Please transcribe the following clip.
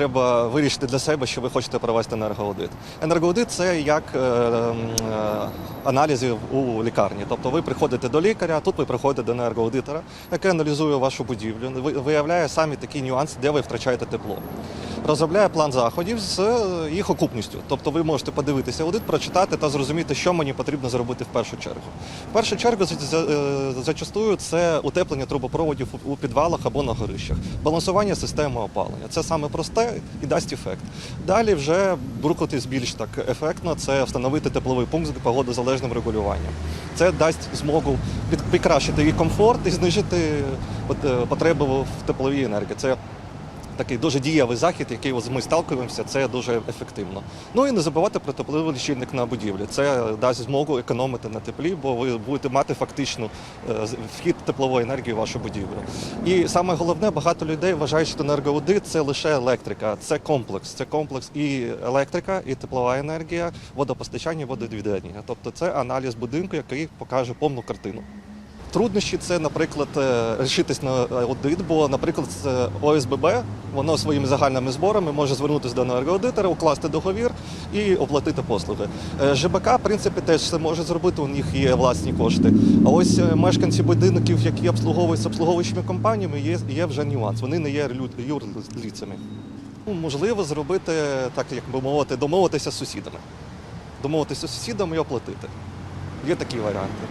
Треба вирішити для себе, що ви хочете провести енергоаудит. Енергоаудит це як е, е, аналізи у лікарні. Тобто ви приходите до лікаря, а тут ви приходите до енергоаудитора, який аналізує вашу будівлю, ви- виявляє самі такі нюанси, де ви втрачаєте тепло. Розробляє план заходів з е, їх окупністю. Тобто ви можете подивитися аудит, прочитати та зрозуміти, що мені потрібно зробити в першу чергу. В першу чергу е, зачастую це утеплення трубопроводів у- підвалах або на горищах, балансування системи опалення. Це саме просте і дасть ефект. Далі вже рухатись більш так ефектно, це встановити тепловий пункт з погодозалежним регулюванням. Це дасть змогу під- покращити і комфорт, і знижити е, потребу в тепловій енергії. Це такий дуже дієвий захід, який ось ми сталкуємося, це дуже ефективно. Ну і не забувати про тепловий лічильник на будівлі. Це дасть змогу економити на теплі, бо ви будете мати фактично е, вхід теплової енергії в вашу будівлю. І саме головне, багато людей вважають, що енергоаудит – це лише електрика, це комплекс. Це комплекс і електрика, і теплова енергія, водопостачання, водовідведення. Тобто це аналіз будинку, який покаже повну картину. Труднощі це, наприклад, е, рішитись на аудит, бо, наприклад, з ОСББ воно своїми загальними зборами може звернутися до енергоаудитора, укласти договір і оплатити послуги. Е, ЖБК, в принципі, теж це може зробити, у них є власні кошти. А ось е, мешканці будинків, які обслуговують з обслуговуючими компаніями, є, є вже нюанс. Вони не є юрлицями. Ну, можливо, зробити, так як би мовити, домовитися з сусідами. Домовитися з сусідами і оплатити. Є такі варіанти.